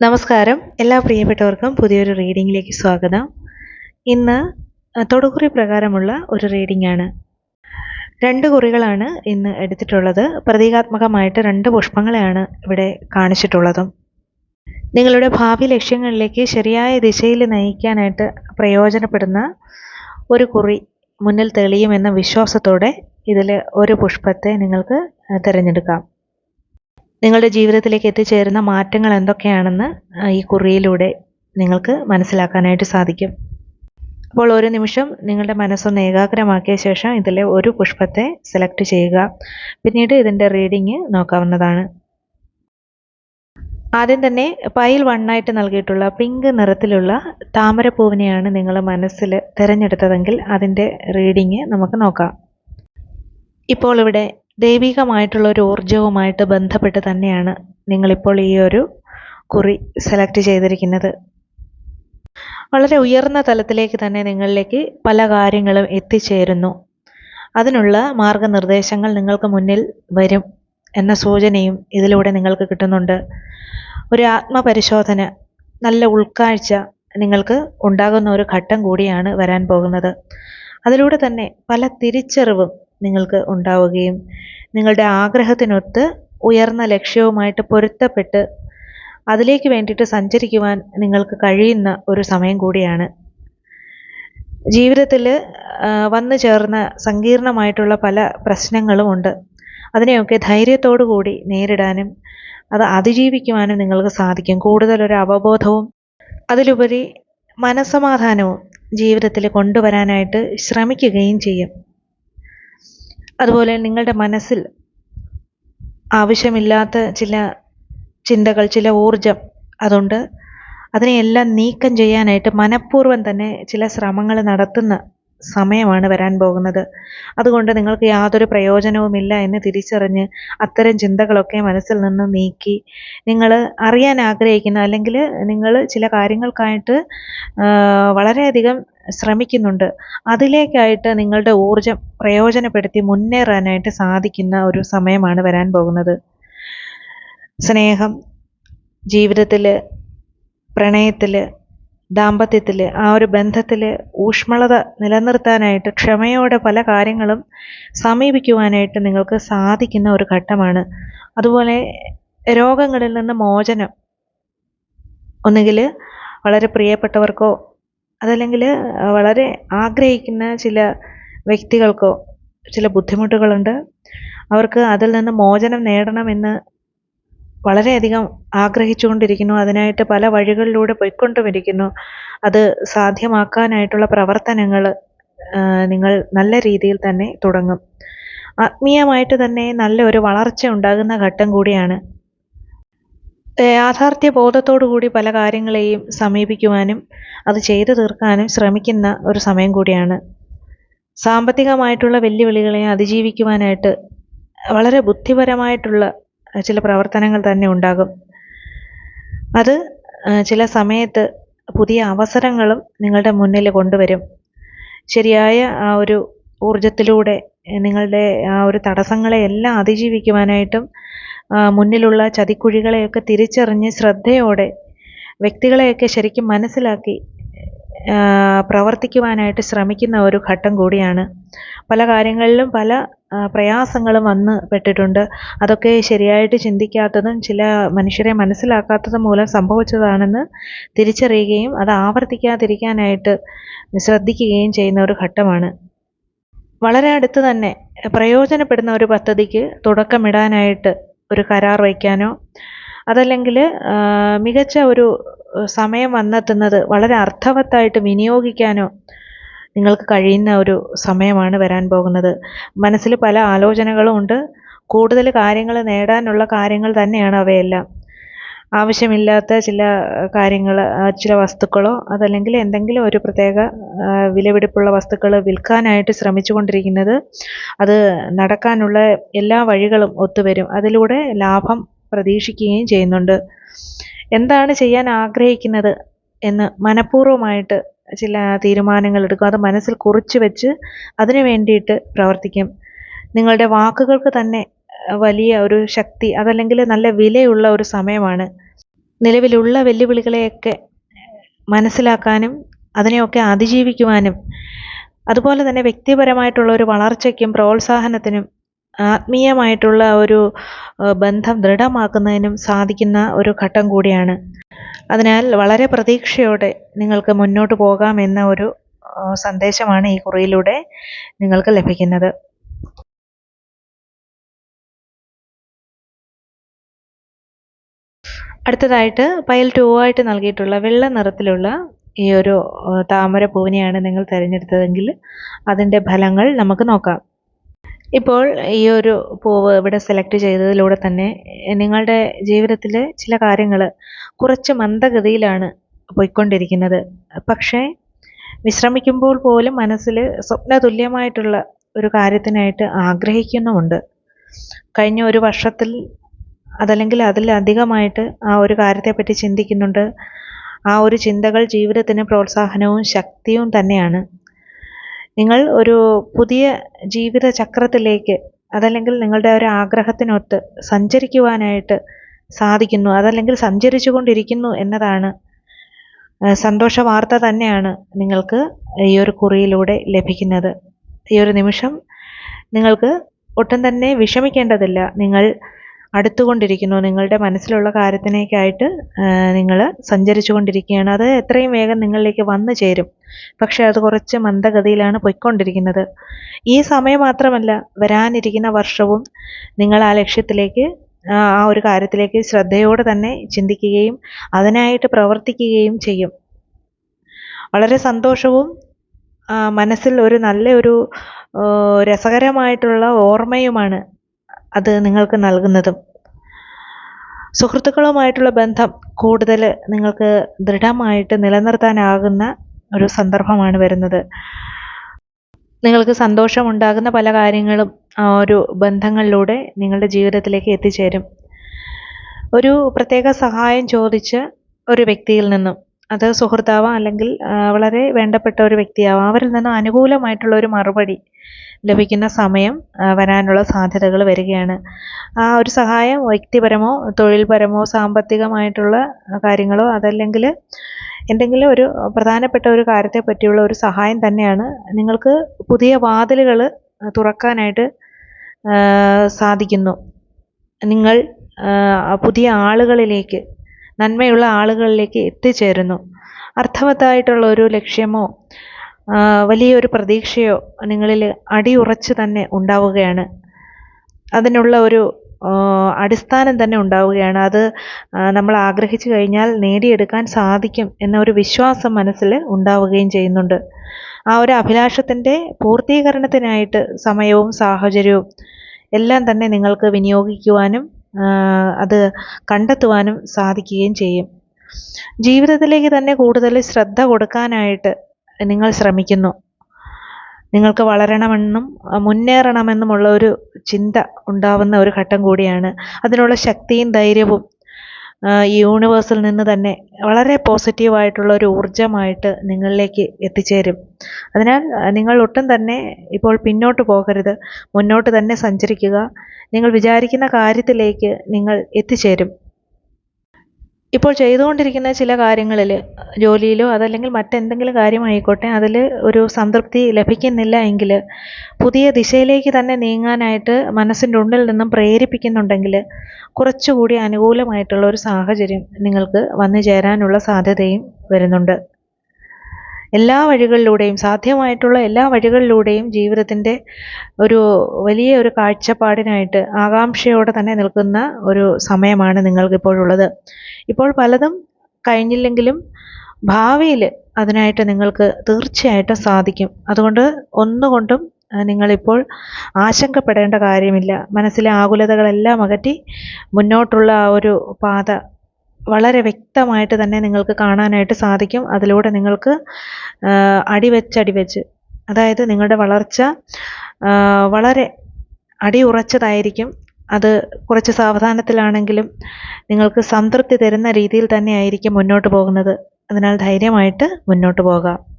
നമസ്കാരം. എല്ലാ പ്രിയപ്പെട്ടവർക്കും പുതിയൊരു റീഡിങ്ങിലേക്ക് സ്വാഗതം. ഇന്ന് തൊടുകുറി പ്രകാരമുള്ള ഒരു റീഡിംഗ് ആണ് രണ്ട് കുറികളാണ് ഇന്ന് എടുത്തിട്ടുള്ളത്. പ്രതീകാത്മകമായിട്ട് രണ്ട് പുഷ്പങ്ങളെയാണ് ഇവിടെ കാണിച്ചിട്ടുള്ളതും. നിങ്ങളുടെ ഭാവി ലക്ഷ്യങ്ങളിലേക്ക് ശരിയായ ദിശയിൽ നയിക്കാനായിട്ട് പ്രയോജനപ്പെടുന്ന ഒരു കുറി മുന്നിൽ തെളിയുമെന്ന വിശ്വാസത്തോടെ ഇതിൽ ഒരു പുഷ്പത്തെ നിങ്ങൾക്ക് തിരഞ്ഞെടുക്കാം. നിങ്ങളുടെ ജീവിതത്തിലേക്ക് എത്തിച്ചേരുന്ന മാറ്റങ്ങൾ എന്തൊക്കെയാണെന്ന് ഈ കുറിയിലൂടെ നിങ്ങൾക്ക് മനസ്സിലാക്കാനായിട്ട് സാധിക്കും. അപ്പോൾ ഒരു നിമിഷം നിങ്ങളുടെ മനസ്സൊന്ന് ഏകാഗ്രമാക്കിയ ശേഷം ഇതിലെ ഒരു പുഷ്പത്തെ സെലക്ട് ചെയ്യുക. പിന്നീട് ഇതിന്റെ റീഡിങ് നോക്കാവുന്നതാണ്. ആദ്യം തന്നെ പൈൽ വണ്ണായിട്ട് നൽകിയിട്ടുള്ള പിങ്ക് നിറത്തിലുള്ള താമരപ്പൂവിനെയാണ് നിങ്ങൾ മനസ്സിൽ തിരഞ്ഞെടുത്തതെങ്കിൽ അതിന്റെ റീഡിങ് നമുക്ക് നോക്കാം. ഇപ്പോൾ ഇവിടെ ദൈവികമായിട്ടുള്ള ഒരു ഊർജവുമായിട്ട് ബന്ധപ്പെട്ട് തന്നെയാണ് നിങ്ങളിപ്പോൾ ഈ ഒരു കുറി സെലക്ട് ചെയ്തിരിക്കുന്നത്. വളരെ ഉയർന്ന തലത്തിലേക്ക് തന്നെ നിങ്ങളിലേക്ക് പല കാര്യങ്ങളും എത്തിച്ചേരുന്നു. അതിനുള്ള മാർഗനിർദ്ദേശങ്ങൾ നിങ്ങൾക്ക് മുന്നിൽ വരും എന്ന സൂചനയും ഇതിലൂടെ നിങ്ങൾക്ക് കിട്ടുന്നുണ്ട്. ഒരു ആത്മപരിശോധന നല്ല ഉൾക്കാഴ്ച നിങ്ങൾക്ക് ഉണ്ടാകുന്ന ഒരു ഘട്ടം കൂടിയാണ് വരാൻ പോകുന്നത്. അതിലൂടെ തന്നെ പല തിരിച്ചറിവും നിങ്ങൾക്ക് ഉണ്ടാവുകയും നിങ്ങളുടെ ആഗ്രഹത്തിനൊത്ത് ഉയർന്ന ലക്ഷ്യവുമായിട്ട് പൊരുത്തപ്പെട്ട് അതിലേക്ക് വേണ്ടിയിട്ട് സഞ്ചരിക്കുവാൻ നിങ്ങൾക്ക് കഴിയുന്ന ഒരു സമയം കൂടിയാണ്. ജീവിതത്തിൽ വന്നു ചേർന്ന സങ്കീർണമായിട്ടുള്ള പല പ്രശ്നങ്ങളും ഉണ്ട്. അതിനെയൊക്കെ ധൈര്യത്തോടു കൂടി നേരിടാനും അത് അതിജീവിക്കുവാനും നിങ്ങൾക്ക് സാധിക്കും. കൂടുതലൊരു അവബോധവും അതിലുപരി മനസമാധാനവും ജീവിതത്തിൽ കൊണ്ടുവരാനായിട്ട് ശ്രമിക്കുകയും ചെയ്യും. അതുപോലെ നിങ്ങളുടെ മനസ്സിൽ ആവശ്യമില്ലാത്ത ചില ചിന്തകൾ ചില ഊർജം അതുകൊണ്ട് അതിനെയെല്ലാം നീക്കം ചെയ്യാനായിട്ട് മനഃപൂർവം തന്നെ ചില ശ്രമങ്ങൾ നടത്തുന്ന സമയമാണ് വരാൻ പോകുന്നത്. അതുകൊണ്ട് നിങ്ങൾക്ക് യാതൊരു പ്രയോജനവുമില്ല എന്ന് തിരിച്ചറിഞ്ഞ് അത്തരം ചിന്തകളൊക്കെ മനസ്സിൽ നിന്ന് നീക്കി നിങ്ങൾ അറിയാൻ ആഗ്രഹിക്കുന്ന അല്ലെങ്കിൽ നിങ്ങൾ ചില കാര്യങ്ങൾക്കായിട്ട് വളരെയധികം ശ്രമിക്കുന്നുണ്ട്. അതിലേക്കായിട്ട് നിങ്ങളുടെ ഊർജം പ്രയോജനപ്പെടുത്തി മുന്നേറാനായിട്ട് സാധിക്കുന്ന ഒരു സമയമാണ് വരാൻ പോകുന്നത്. സ്നേഹം ജീവിതത്തിൽ പ്രണയത്തിൽ ദാമ്പത്യത്തിൽ ആ ഒരു ബന്ധത്തിൽ ഊഷ്മളത നിലനിർത്താനായിട്ട് ക്ഷമയോടെ പല കാര്യങ്ങളും സമീപിക്കുവാനായിട്ട് നിങ്ങൾക്ക് സാധിക്കുന്ന ഒരു ഘട്ടമാണ്. അതുപോലെ രോഗങ്ങളിൽ നിന്ന് മോചനം. ഒന്നുകിൽ വളരെ പ്രിയപ്പെട്ടവർക്കോ അതല്ലെങ്കിൽ വളരെ ആഗ്രഹിക്കുന്ന ചില വ്യക്തികൾക്കോ ചില ബുദ്ധിമുട്ടുകളുണ്ട്. അവർക്ക് അതിൽ നിന്ന് മോചനം നേടണമെന്ന് വളരെയധികം ആഗ്രഹിച്ചുകൊണ്ടിരിക്കുന്നു. അതിനായിട്ട് പല വഴികളിലൂടെ പോയിക്കൊണ്ടുമിരിക്കുന്നു. അത് സാധ്യമാക്കാനായിട്ടുള്ള പ്രവർത്തനങ്ങൾ നിങ്ങൾ നല്ല രീതിയിൽ തന്നെ തുടങ്ങും. ആത്മീയമായിട്ട് തന്നെ നല്ല ഒരു വളർച്ച ഉണ്ടാകുന്ന ഘട്ടം കൂടിയാണ്. യാഥാർത്ഥ്യ കൂടി പല കാര്യങ്ങളെയും സമീപിക്കുവാനും അത് ചെയ്തു തീർക്കാനും ശ്രമിക്കുന്ന ഒരു സമയം കൂടിയാണ്. സാമ്പത്തികമായിട്ടുള്ള വെല്ലുവിളികളെ അതിജീവിക്കുവാനായിട്ട് വളരെ ബുദ്ധിപരമായിട്ടുള്ള ചില പ്രവർത്തനങ്ങൾ തന്നെ ഉണ്ടാകും. അത് ചില സമയത്ത് പുതിയ അവസരങ്ങളും നിങ്ങളുടെ മുന്നിൽ കൊണ്ടുവരും. ശരിയായ ആ ഒരു ഊർജത്തിലൂടെ നിങ്ങളുടെ ആ ഒരു തടസ്സങ്ങളെ എല്ലാം അതിജീവിക്കുവാനായിട്ടും മുന്നിലുള്ള ചതിക്കുഴികളെയൊക്കെ തിരിച്ചറിഞ്ഞ് ശ്രദ്ധയോടെ വ്യക്തികളെയൊക്കെ ശരിക്കും മനസ്സിലാക്കി പ്രവർത്തിക്കുവാനായിട്ട് ശ്രമിക്കുന്ന ഒരു ഘട്ടം കൂടിയാണ്. പല കാര്യങ്ങളിലും പല പ്രയാസങ്ങളും വന്ന് പെട്ടിട്ടുണ്ട്. അതൊക്കെ ശരിയായിട്ട് ചിന്തിക്കാത്തതും ചില മനുഷ്യരെ മനസ്സിലാക്കാത്തതും മൂലം സംഭവിച്ചതാണെന്ന് തിരിച്ചറിയുകയും അത് ആവർത്തിക്കാതിരിക്കാനായിട്ട് ശ്രദ്ധിക്കുകയും ചെയ്യുന്ന ഒരു ഘട്ടമാണ്. വളരെ അടുത്ത് തന്നെ പ്രയോജനപ്പെടുന്ന ഒരു പദ്ധതിക്ക് തുടക്കമിടാനായിട്ട് ഒരു കരാർ വയ്ക്കാനോ അതല്ലെങ്കിൽ മികച്ച ഒരു സമയം വന്നെത്തുന്നത് വളരെ അർത്ഥവത്തായിട്ട് വിനിയോഗിക്കാനോ നിങ്ങൾക്ക് കഴിയുന്ന ഒരു സമയമാണ് വരാൻ പോകുന്നത്. മനസ്സിൽ പല ആലോചനകളും ഉണ്ട്. കൂടുതൽ കാര്യങ്ങൾ നേടാനുള്ള കാര്യങ്ങൾ തന്നെയാണ് അവയെല്ലാം. ആവശ്യമില്ലാത്ത ചില കാര്യങ്ങൾ ചില വസ്തുക്കളോ അതല്ലെങ്കിൽ എന്തെങ്കിലും ഒരു പ്രത്യേക വിലപിടിപ്പുള്ള വസ്തുക്കൾ വിൽക്കാനായിട്ട് ശ്രമിച്ചു കൊണ്ടിരിക്കുന്നത് അത് നടക്കാനുള്ള എല്ലാ വഴികളും ഒത്തുവരും. അതിലൂടെ ലാഭം പ്രതീക്ഷിക്കുകയും ചെയ്യുന്നുണ്ട്. എന്താണ് ചെയ്യാൻ ആഗ്രഹിക്കുന്നത് എന്ന് മനഃപൂർവമായിട്ട് ചില തീരുമാനങ്ങൾ എടുക്കും. അത് മനസ്സിൽ കുറിച്ച് വെച്ച് അതിനു വേണ്ടിയിട്ട് പ്രവർത്തിക്കും. നിങ്ങളുടെ വാക്കുകൾക്ക് തന്നെ വലിയ ഒരു ശക്തി അതല്ലെങ്കിൽ നല്ല വിലയുള്ള ഒരു സമയമാണ്. നിലവിലുള്ള വെല്ലുവിളികളെയൊക്കെ മനസ്സിലാക്കാനും അതിനെയൊക്കെ അതിജീവിക്കുവാനും അതുപോലെ തന്നെ വ്യക്തിപരമായിട്ടുള്ള ഒരു വളർച്ചയ്ക്കും പ്രോത്സാഹനത്തിനും ആത്മീയമായിട്ടുള്ള ഒരു ബന്ധം ദൃഢമാക്കുന്നതിനും സാധിക്കുന്ന ഒരു ഘട്ടം കൂടിയാണ്. അതിനാൽ വളരെ പ്രതീക്ഷയോടെ നിങ്ങൾക്ക് മുന്നോട്ട് പോകാമെന്ന ഒരു സന്ദേശമാണ് ഈ കുറിയിലൂടെ നിങ്ങൾക്ക് ലഭിക്കുന്നത്. അടുത്തതായിട്ട് പയൽ ടു ആയിട്ട് നൽകിയിട്ടുള്ള വെള്ള നിറത്തിലുള്ള ഈ ഒരു താമര പൂവിനെയാണ് നിങ്ങൾ തിരഞ്ഞെടുത്തതെങ്കിൽ അതിന്റെ ഫലങ്ങൾ നമുക്ക് നോക്കാം. ഇപ്പോൾ ഈ ഒരു പൂവ് ഇവിടെ സെലക്ട് ചെയ്തതിലൂടെ തന്നെ നിങ്ങളുടെ ജീവിതത്തിലെ ചില കാര്യങ്ങൾ കുറച്ച് മന്ദഗതിയിലാണ് പോയിക്കൊണ്ടിരിക്കുന്നത്. പക്ഷേ വിശ്രമിക്കുമ്പോൾ പോലും മനസ്സിൽ സ്വപ്നതുല്യമായിട്ടുള്ള ഒരു കാര്യത്തിനായിട്ട് ആഗ്രഹിക്കുന്നുമുണ്ട്. കഴിഞ്ഞ ഒരു വർഷത്തിൽ അതല്ലെങ്കിൽ അതിലധികമായിട്ട് ആ ഒരു കാര്യത്തെപ്പറ്റി ചിന്തിക്കുന്നുണ്ട്. ആ ഒരു ചിന്തകൾ ജീവിതത്തിന് പ്രോത്സാഹനവും ശക്തിയും തന്നെയാണ്. നിങ്ങൾ ഒരു പുതിയ ജീവിത ചക്രത്തിലേക്ക് അതല്ലെങ്കിൽ നിങ്ങളുടെ ഒരു ആഗ്രഹത്തിനൊത്ത് സഞ്ചരിക്കുവാനായിട്ട് സാധിക്കുന്നു. അതല്ലെങ്കിൽ സഞ്ചരിച്ചു കൊണ്ടിരിക്കുന്നു എന്നതാണ് സന്തോഷ വാർത്ത തന്നെയാണ് നിങ്ങൾക്ക് ഈ ഒരു കുറിയിലൂടെ ലഭിക്കുന്നത്. ഈ ഒരു നിമിഷം നിങ്ങൾക്ക് ഒട്ടും തന്നെ വിഷമിക്കേണ്ടതില്ല. നിങ്ങൾ അടുത്തുകൊണ്ടിരിക്കുന്നു. നിങ്ങളുടെ മനസ്സിലുള്ള കാര്യത്തിനേക്കായിട്ട് നിങ്ങൾ സഞ്ചരിച്ചു കൊണ്ടിരിക്കുകയാണ് അത് എത്രയും വേഗം നിങ്ങളിലേക്ക് വന്നു ചേരും. പക്ഷെ അത് കുറച്ച് മന്ദഗതിയിലാണ് പൊയ്ക്കൊണ്ടിരിക്കുന്നത്. ഈ സമയം മാത്രമല്ല വരാനിരിക്കുന്ന വർഷവും നിങ്ങൾ ആ ലക്ഷ്യത്തിലേക്ക് ആ ഒരു കാര്യത്തിലേക്ക് ശ്രദ്ധയോടെ തന്നെ ചിന്തിക്കുകയും അതിനായിട്ട് പ്രവർത്തിക്കുകയും ചെയ്യും. വളരെ സന്തോഷവും മനസ്സിൽ ഒരു നല്ല ഒരു രസകരമായിട്ടുള്ള ഓർമ്മയുമാണ് അത് നിങ്ങൾക്ക് നൽകുന്നതും. സുഹൃത്തുക്കളുമായിട്ടുള്ള ബന്ധം കൂടുതൽ നിങ്ങൾക്ക് ദൃഢമായിട്ട് നിലനിർത്താനാകുന്ന ഒരു സന്ദർഭമാണ് വരുന്നത്. നിങ്ങൾക്ക് സന്തോഷമുണ്ടാകുന്ന പല കാര്യങ്ങളും ആ ഒരു ബന്ധങ്ങളിലൂടെ നിങ്ങളുടെ ജീവിതത്തിലേക്ക് എത്തിച്ചേരും. ഒരു പ്രത്യേക സഹായം ചോദിച്ച് ഒരു വ്യക്തിയിൽ നിന്നും അത് സുഹൃത്താവാം അല്ലെങ്കിൽ വളരെ വേണ്ടപ്പെട്ട ഒരു വ്യക്തിയാവാം. അവരിൽ നിന്ന് അനുകൂലമായിട്ടുള്ള ഒരു മറുപടി ലഭിക്കുന്ന സമയം വരാനുള്ള സാധ്യതകൾ വരികയാണ്. ആ ഒരു സഹായം വ്യക്തിപരമോ തൊഴിൽപരമോ സാമ്പത്തികമായിട്ടുള്ള കാര്യങ്ങളോ അതല്ലെങ്കിൽ എന്തെങ്കിലും ഒരു പ്രധാനപ്പെട്ട ഒരു കാര്യത്തെ പറ്റിയുള്ള ഒരു സഹായം തന്നെയാണ് നിങ്ങൾക്ക് പുതിയ വാതിലുകൾ തുറക്കാനായിട്ട് സാധിക്കുന്നു. നിങ്ങൾ പുതിയ ആളുകളിലേക്ക് നന്മയുള്ള ആളുകളിലേക്ക് എത്തിച്ചേരുന്നു. അർത്ഥവത്തായിട്ടുള്ള ഒരു ലക്ഷ്യമോ വലിയൊരു പ്രതീക്ഷയോ നിങ്ങളിൽ അടിയുറച്ച് തന്നെ ഉണ്ടാവുകയാണ്. അതിനുള്ള ഒരു അടിസ്ഥാനം തന്നെ ഉണ്ടാവുകയാണ്. അത് നമ്മൾ ആഗ്രഹിച്ചു കഴിഞ്ഞാൽ നേടിയെടുക്കാൻ സാധിക്കും എന്നൊരു വിശ്വാസം മനസ്സിൽ ഉണ്ടാവുകയും ചെയ്യുന്നുണ്ട്. ആ ഒരു അഭിലാഷത്തിന്റെ പൂർത്തീകരണത്തിനായിട്ട് സമയവും സാഹചര്യവും എല്ലാം തന്നെ നിങ്ങൾക്ക് വിനിയോഗിക്കുവാനും അത് കണ്ടെത്തുവാനും സാധിക്കുകയും ചെയ്യും. ജീവിതത്തിലേക്ക് തന്നെ കൂടുതൽ ശ്രദ്ധ കൊടുക്കാനായിട്ട് നിങ്ങൾ ശ്രമിക്കുന്നു. നിങ്ങൾക്ക് വളരണമെന്നും മുന്നേറണമെന്നുമുള്ള ഒരു ചിന്ത ഉണ്ടാവുന്ന ഒരു ഘട്ടം കൂടിയാണ്. അതിനുള്ള ശക്തിയും ധൈര്യവും ഈ യൂണിവേഴ്സിൽ നിന്ന് തന്നെ വളരെ പോസിറ്റീവായിട്ടുള്ള ഒരു ഊർജമായിട്ട് നിങ്ങളിലേക്ക് എത്തിച്ചേരും. അതിനാൽ നിങ്ങൾ ഒട്ടും തന്നെ ഇപ്പോൾ പിന്നോട്ട് പോകരുത്. മുന്നോട്ട് തന്നെ സഞ്ചരിക്കുക. നിങ്ങൾ വിചാരിക്കുന്ന കാര്യത്തിലേക്ക് നിങ്ങൾ എത്തിച്ചേരും. ഇപ്പോൾ ചെയ്തുകൊണ്ടിരിക്കുന്ന ചില കാര്യങ്ങളിൽ ജോലിയിലോ അതല്ലെങ്കിൽ മറ്റെന്തെങ്കിലും കാര്യമായിക്കോട്ടെ അതിൽ ഒരു സംതൃപ്തി ലഭിക്കുന്നില്ല എങ്കിൽ പുതിയ ദിശയിലേക്ക് തന്നെ നീങ്ങാനായിട്ട് മനസ്സിന്റെ ഉള്ളിൽ നിന്നും പ്രേരിപ്പിക്കുന്നുണ്ടെങ്കിൽ കുറച്ചുകൂടി അനുകൂലമായിട്ടുള്ള ഒരു സാഹചര്യം നിങ്ങൾക്ക് വന്നു ചേരാനുള്ള സാധ്യതയും വരുന്നുണ്ട്. എല്ലാ വഴികളിലൂടെയും സാധ്യമായിട്ടുള്ള എല്ലാ വഴികളിലൂടെയും ജീവിതത്തിന്റെ ഒരു വലിയ ഒരു കാഴ്ചപ്പാടിനായിട്ട് ആകാംക്ഷയോടെ തന്നെ നിൽക്കുന്ന ഒരു സമയമാണ് നിങ്ങൾക്കിപ്പോഴുള്ളത്. ഇപ്പോൾ പലതും കഴിഞ്ഞില്ലെങ്കിലും ഭാവിയിൽ അതിനായിട്ട് നിങ്ങൾക്ക് തീർച്ചയായിട്ടും സാധിക്കും. അതുകൊണ്ട് ഒന്നുകൊണ്ടും നിങ്ങളിപ്പോൾ ആശങ്കപ്പെടേണ്ട കാര്യമില്ല. മനസ്സിലെ ആകുലതകളെല്ലാം അകറ്റി മുന്നോട്ടുള്ള ആ ഒരു പാത വളരെ വ്യക്തമായിട്ട് തന്നെ നിങ്ങൾക്ക് കാണാനായിട്ട് സാധിക്കും. അതിലൂടെ നിങ്ങൾക്ക് അടിവെച്ചടിവെച്ച് അതായത് നിങ്ങളുടെ വളർച്ച വളരെ അടിയുറച്ചതായിരിക്കും. അത് കുറച്ച് സാവധാനത്തിലാണെങ്കിലും നിങ്ങൾക്ക് സംതൃപ്തി തരുന്ന രീതിയിൽ തന്നെയായിരിക്കും മുന്നോട്ട് പോകുന്നത്. അതിനാൽ ധൈര്യമായിട്ട് മുന്നോട്ട് പോകാം.